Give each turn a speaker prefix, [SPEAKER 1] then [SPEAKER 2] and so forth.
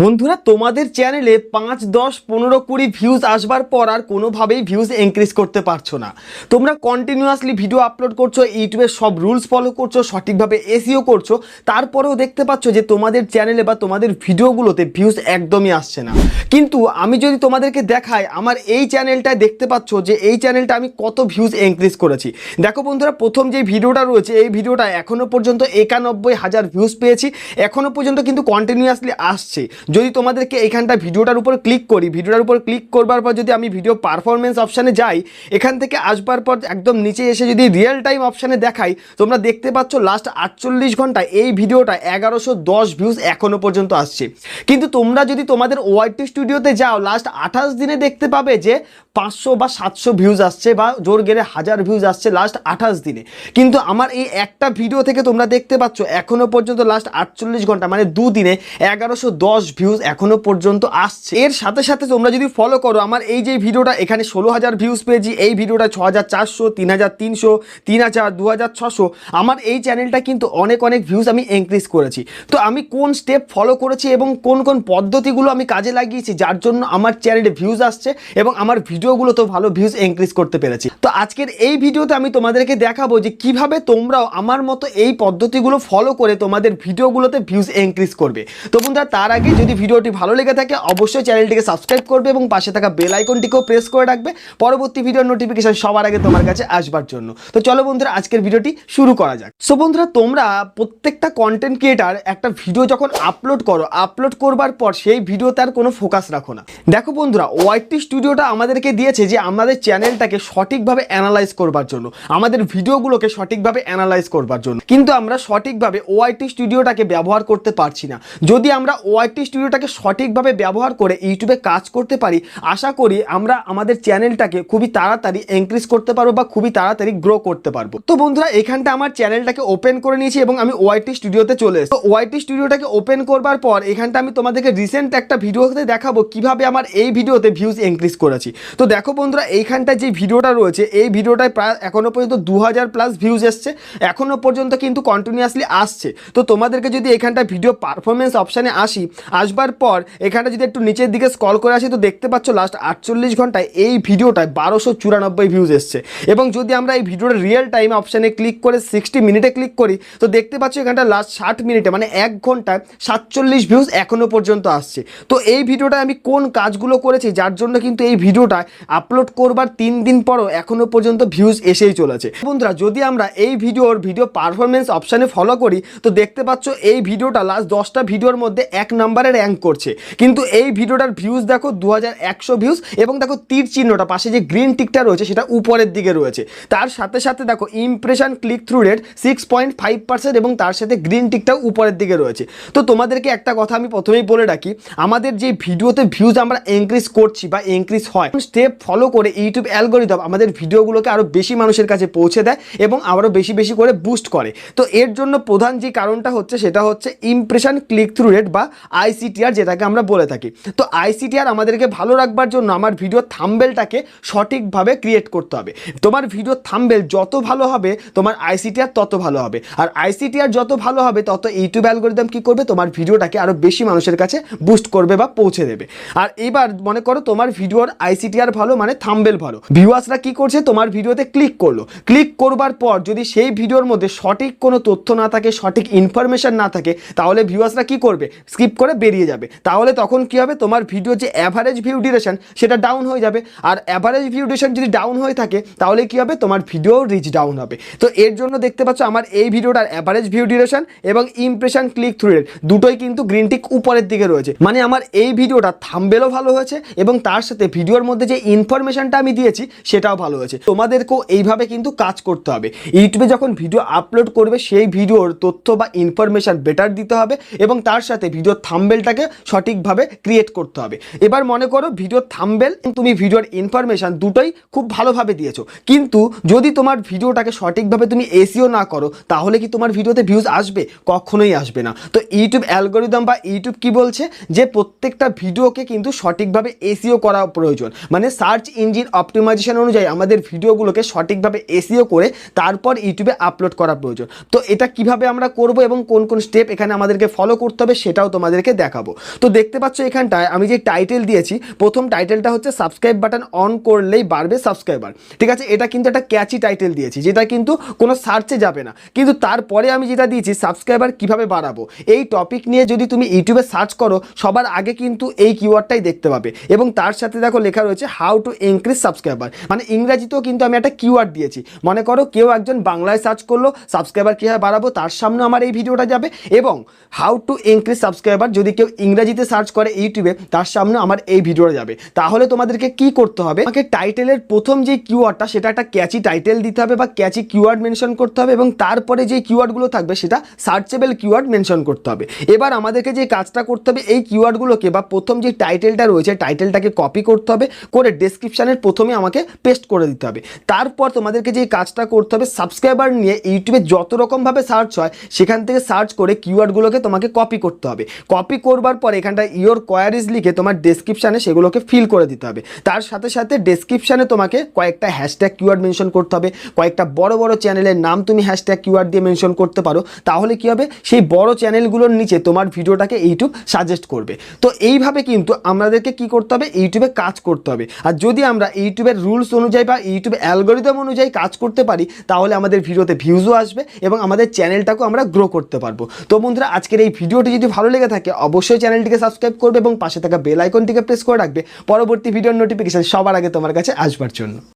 [SPEAKER 1] বন্ধুরা, তোমাদের চ্যানেলে পাঁচ, দশ, পনেরো, কুড়ি ভিউজ আসবার পর আর কোনোভাবেই ভিউজ ইনক্রিজ করতে পারছ না। তোমরা কন্টিনিউয়াসলি ভিডিও আপলোড করছ ইউটিউবের সব রুলস ফলো করছ, সঠিকভাবে এসিও করছ, তারপরেও দেখতে পাচ্ছ যে তোমাদের চ্যানেলে বা তোমাদের ভিডিওগুলোতে ভিউজ একদমই আসছে না। কিন্তু আমি যদি তোমাদেরকে দেখাই, আমার এই চ্যানেলটায় দেখতে পাচ্ছ যে এই চ্যানেলটা আমি কত ভিউজ ইনক্রিজ করেছি। দেখো বন্ধুরা, প্রথম যে ভিডিওটা রয়েছে, এই ভিডিওটা এখনও পর্যন্ত একানব্বই হাজার ভিউজ পেয়েছি এখনও পর্যন্ত কিন্তু কন্টিনিউয়াসলি আসছে। যদি তোমাদেরকে এখানটা ভিডিওটার উপর ক্লিক করি, ভিডিওটার উপর ক্লিক করবার পর যদি আমি ভিডিও পারফরমেন্স অপশানে যাই, এখান থেকে আসবার পর একদম নিচে এসে যদি রিয়েল টাইম অপশানে দেখাই, তোমরা দেখতে পাচ্ছ লাস্ট আটচল্লিশ ঘন্টায় এই ভিডিওটা এগারোশো দশ ভিউজ এখনও পর্যন্ত আসছে। কিন্তু তোমরা যদি তোমাদের ওয়াইটি স্টুডিওতে যাও লাস্ট আঠাশ দিনে দেখতে পাবে যে পাঁচশো বা সাতশো ভিউজ আসছে বা জোর গেলে হাজার ভিউজ আসছে লাস্ট আঠাশ দিনে। কিন্তু আমার এই একটা ভিডিও থেকে তোমরা দেখতে পাচ্ছ এখনও পর্যন্ত লাস্ট আটচল্লিশ ঘণ্টা মানে দুদিনে এগারোশো দশ ভিউজ এখনও পর্যন্ত আসছে। এর সাথে সাথে তোমরা যদি ফলো করো, আমার এই যে ভিডিওটা, এখানে ষোলো হাজার ভিউজ পেয়েছি, এই ভিডিওটা ছ হাজার চারশো, তিন হাজার তিনশো, তিন হাজার দু হাজার ছশো, আমার এই চ্যানেলটা কিন্তু অনেক অনেক ভিউজ আমি ইনক্রিজ করেছি। তো আমি কোন স্টেপ ফলো করেছি এবং কোন কোন পদ্ধতিগুলো আমি কাজে লাগিয়েছি, যার জন্য আমার চ্যানেলে ভিউজ আসছে এবং আমার ভিডিওগুলো তো ভালো ভিউজ ইনক্রিজ করতে পেরেছি। তো আজকের এই ভিডিওতে আমি তোমাদেরকে দেখাবো যে কীভাবে তোমরাও আমার মতো এই পদ্ধতিগুলো ফলো করে তোমাদের ভিডিওগুলোতে ভিউজ ইনক্রিজ করবে। তো বন্ধুরা, তার আগে যদি ভিডিওটি ভালো লেগে থাকে, অবশ্যই চ্যানেলটিকে সাবস্ক্রাইব করবে এবং পাশে থাকা বেল আইকনটিকেও প্রেস করে রাখবে। পরবর্তী ভিডিওর নোটিফিকেশন সবার আগে তোমার কাছে আসবার জন্য। তো চলো বন্ধুরা, আজকের ভিডিওটি শুরু করা যাক। সো বন্ধুরা, তোমরা প্রত্যেকটা কন্টেন্ট ক্রিয়েটার একটা ভিডিও যখন আপলোড করো আপলোড করবার পর সেই ভিডিওতে আর কোনো ফোকাস রাখো না। দেখো বন্ধুরা ওয়াইটি স্টুডিওটা আমাদেরকে দিয়েছে যে আমাদের চ্যানেলটাকে সঠিকভাবে অ্যানালাইজ করবার জন্য, আমাদের ভিডিওগুলোকে সঠিকভাবে অ্যানালাইজ করবার জন্য। কিন্তু আমরা সঠিকভাবে ওআইটি স্টুডিওটাকে ব্যবহার করতে পারছি না। যদি আমরা ওআইটি স্টুডিওটাকে সঠিকভাবে ব্যবহার করে ইউটিউবে কাজ করতে পারি, আশা করি আমরা আমাদের চ্যানেলটাকে খুবই তাড়াতাড়ি ইনক্রিজ করতে পারব বা খুবই তাড়াতাড়ি গ্রো করতে পারব। তো বন্ধুরা, এখানটা আমার চ্যানেলটাকে ওপেন করে নিয়েছি এবং আমি ওয়াইটি স্টুডিওতে চলে এসেছি। তো ওআইটি স্টুডিওটাকে ওপেন করবার পর এখানটা আমি তোমাদেরকে রিসেন্ট একটা ভিডিওতে দেখাবো কীভাবে আমার এই ভিডিওতে ভিউজ ইনক্রিজ করেছি। তো দেখো বন্ধুরা, এইখানটা যে ভিডিওটা রয়েছে, এই ভিডিওটায় প্রায় এখনও পর্যন্ত দু হাজার প্লাস ভিউজ এসছে। এখনও পর্যন্ত কিন্তু কন্টিনিউয়াসলি আসছে। তো তোমাদেরকে যদি এখানটা ভিডিও পারফরমেন্স অপশানে আসি আসবার পর এখানে যদি একটু নিচের দিকে স্কল করে আসি, তো দেখতে পাচ্ছ লাস্ট আটচল্লিশ ঘন্টায় এই ভিডিওটায় বারোশো চুরানব্বই ভিউজ এসছে। এবং যদি আমরা এই ভিডিওটা রিয়েল টাইম অপশানে ক্লিক করে সিক্সটি মিনিটে ক্লিক করি, তো দেখতে পাচ্ছ এখানটা লাস্ট ষাট মিনিটে মানে এক ঘন্টায় সাতচল্লিশ ভিউজ এখনও পর্যন্ত আসছে। তো এই ভিডিওটায় আমি কোন কাজগুলো করেছি, যার জন্য কিন্তু এই ভিডিওটা আপলোড করবার তিন দিন পরও এখনও পর্যন্ত ভিউজ এসেই চলেছে। বন্ধুরা, যদি আমরা এই ভিডিওর ভিডিও পারফরমেন্স অপশানে ফলো করি, তো দেখতে পাচ্ছ এই ভিডিওটা লাস্ট দশটা ভিডিওর মধ্যে এক নম্বরে র্যাঙ্ক করছে। কিন্তু এই ভিডিওটার ভিউজ দেখো দু হাজার একশো ভিউজ এবং দেখো তীর চিহ্নটা, পাশে যে গ্রিন টিকটা রয়েছে সেটা উপরের দিকে রয়েছে। তার সাথে সাথে দেখো impression click through rate six point five percent এবং তার সাথে গ্রিন টিকটাও উপরের দিকে রয়েছে। তো তোমাদেরকে একটা কথা আমি প্রথমেই বলে রাখি, আমাদের যে ভিডিওতে ভিউজ আমরা ইনক্রিজ করছি বা ইনক্রিজ হয় স্টেপ ফলো করে ইউটিউব অ্যালগোরিদম আমাদের ভিডিওগুলোকে আরও বেশি মানুষের কাছে পৌঁছে দেয় এবং আরও বেশি বেশি করে বুস্ট করে। তো এর জন্য প্রধান যে কারণটা হচ্ছে সেটা হচ্ছে ইমপ্রেশন ক্লিক থ্রু রেট বা আইসিটিআর যেটাকে আমরা বলে থাকি। তো আইসিটিআর আমাদেরকে ভালো রাখবার জন্য আমার ভিডিও থাম্বেলটাকে সঠিকভাবে ক্রিয়েট করতে হবে। তোমার ভিডিও থাম্বেল যত ভালো হবে, তোমার আইসিটিআর তত ভালো হবে। আর আইসিটিআর যত ভালো হবে, তত ইউটিউব অ্যালগোরিদম কী করবে? তোমার ভিডিওটাকে আরও বেশি মানুষের কাছে বুস্ট করবে বা পৌঁছে দেবে। আর এবার মনে করো তোমার ভিডিওর আইসিটিআর ভালো মানে থাম্বেল ভালো। ভিউয়ার্সরা কি করছে? তোমার ভিডিওতে ক্লিক করল। ক্লিক করবার পর যদি সেই ভিডিওর মধ্যে সঠিক কোনো তথ্য না থাকে, সঠিক ইনফরমেশন না থাকে, তাহলে ভিউয়ার্সরা কি করবে? স্কিপ করে বেরিয়ে যাবে। তাহলে তখন কি হবে? তোমার ভিডিও যে অ্যাভারেজ ভিউ ডিউরেশন সেটা ডাউন হয়ে যাবে। আর অ্যাভারেজ ভিউ ডিউরেশন যদি ডাউন হয়ে থাকে, তাহলে কি হবে? তোমার ভিডিও রিচ ডাউন হবে। তো এর জন্য দেখতে পাচ্ছ আমার এই ভিডিওটার অ্যাভারেজ ভিউ ডিউরেশন এবং ইমপ্রেশন ক্লিক থ্রু রেট দুটোই কিন্তু গ্রিন টিক উপরের দিকে রয়েছে। মানে আমার এই ভিডিওটা থাম্বেলও ভালো হয়েছে এবং তার সাথে ভিডিওর মধ্যে যে ইনফরমেশনটা আমি দিয়েছি, সেটাও ভালো হয়েছে। তোমাদেরকেও এইভাবে কিন্তু কাজ করতে হবে। ইউটিউবে যখন ভিডিও আপলোড করবে, সেই ভিডিওর তথ্য বা ইনফরমেশন বেটার দিতে হবে এবং তার সাথে ভিডিওর থাম্বেলটাকে সঠিকভাবে ক্রিয়েট করতে হবে। এবার মনে করো ভিডিওর থাম্বেল তুমি ভিডিওর ইনফরমেশন দুটোই খুব ভালোভাবে দিয়েছ। কিন্তু যদি তোমার ভিডিওটাকে সঠিকভাবে তুমি এসিও না করো, তাহলে কি তোমার ভিডিওতে ভিউজ আসবে? কখনোই আসবে না। তো ইউটিউব অ্যালগোরিদম বা ইউটিউব কি বলছে? যে প্রত্যেকটা ভিডিওকে কিন্তু সঠিকভাবে এসিও করা প্রয়োজন। মানে সার্চ ইঞ্জিন অপটিমাইজেশন অনুযায়ী আমাদের ভিডিওগুলোকে সঠিকভাবে এসিও করে তারপর ইউটিউবে আপলোড করা প্রয়োজন। তো এটা কীভাবে আমরা করব এবং কোন কোন স্টেপ এখানে আমাদেরকে ফলো করতে হবে সেটাও তোমাদেরকে দেখ দেখাবো। তো দেখতে পাচ্ছ এখানটায় আমি যে টাইটেল দিয়েছি, প্রথম টাইটেলটা হচ্ছে সাবস্ক্রাইব বাটন অন করলেই বাড়বে সাবস্ক্রাইবার ঠিক আছে? এটা কিন্তু একটা ক্যাচি টাইটেল দিয়েছি, যেটা কিন্তু কোনো সার্চে যাবে না। কিন্তু তারপরে আমি যেটা দিয়েছি সাবস্ক্রাইবার কীভাবে বাড়াবো? এই টপিক নিয়ে যদি তুমি ইউটিউবে সার্চ করো, সবার আগে কিন্তু এই কিওয়ার্ডটাই দেখতে পাবে। এবং তার সাথে দেখো লেখা রয়েছে হাউ টু ইনক্রিজ সাবস্ক্রাইবার মানে ইংরাজিতেও কিন্তু আমি একটা কিওয়ার্ড দিয়েছি। মনে করো কেউ একজন বাংলায় সার্চ করল সাবস্ক্রাইবার কীভাবে বাড়াবো? তার সামনে আমার এই ভিডিওটা যাবে। এবং হাউ টু ইনক্রিজ সাবস্ক্রাইবার যদি কেউ ইংরাজিতে সার্চ করে ইউটিউবে, তার সামনে আমার এই ভিডিওটা যাবে। তাহলে তোমাদেরকে কি করতে হবে? আমাকে টাইটেলের প্রথম যে কিওয়ার্ডটা সেটা একটা ক্যাচি টাইটেল দিতে হবে বা ক্যাচি কিওয়ার্ড মেনশন করতে হবে এবং তারপরে যে কিওয়ার্ডগুলো থাকবে, সেটা সার্চেবল কিওয়ার্ড মেনশন করতে হবে। এবার আমাদেরকে যে কাজটা করতে হবে, এই কিওয়ার্ডগুলোকে বা প্রথম যে টাইটেলটা রয়েছে টাইটেলটাকে কপি করতে হবে, করে ডেসক্রিপশানের প্রথমে আমাকে পেস্ট করে দিতে হবে। তারপর তোমাদেরকে যে কাজটা করতে হবে সাবস্ক্রাইবার নিয়ে ইউটিউবে যত রকমভাবে সার্চ হয়, সেখান থেকে সার্চ করে কিওয়ার্ডগুলোকে তোমাকে কপি করতে হবে। কপি করবার পর এখানটা ইয়োর কোয়ারিজ লিখে তোমার ডেসক্রিপশানে সেগুলোকে ফিল করে দিতে হবে। তার সাথে সাথে ডেসক্রিপশানে তোমাকে কয়েকটা হ্যাশট্যাগ কিওয়ার্ড মেনশন করতে হবে। কয়েকটা বড় বড় চ্যানেলের নাম তুমি হ্যাশট্যাগ কিওয়ার্ড দিয়ে মেনশন করতে পারো। তাহলে কি হবে? সেই বড় চ্যানেলগুলোর নিচে তোমার ভিডিওটাকে ইউটিউব সাজেস্ট করবে। তো এইভাবে কিন্তু আমাদেরকে কি করতে হবে? ইউটিউবে কাজ করতে হবে। আর যদি আমরা ইউটিউবের রুলস অনুযায়ী বা ইউটিউব অ্যালগোরিদম অনুযায়ী কাজ করতে পারি, তাহলে আমাদের ভিডিওতে ভিউজও আসবে এবং আমাদের চ্যানেলটাকেও আমরা গ্রো করতে পারব। তো বন্ধুরা, আজকের এই ভিডিওটি যদি ভালো লেগে থাকে অবশ্যই চ্যানেলটিকে সাবস্ক্রাইব করবে এবং পাশে থাকা বেল আইকনটিকে প্রেস করে রাখবে। পরবর্তী ভিডিওর নোটিফিকেশান সবার আগে তোমার কাছে আসবার জন্য।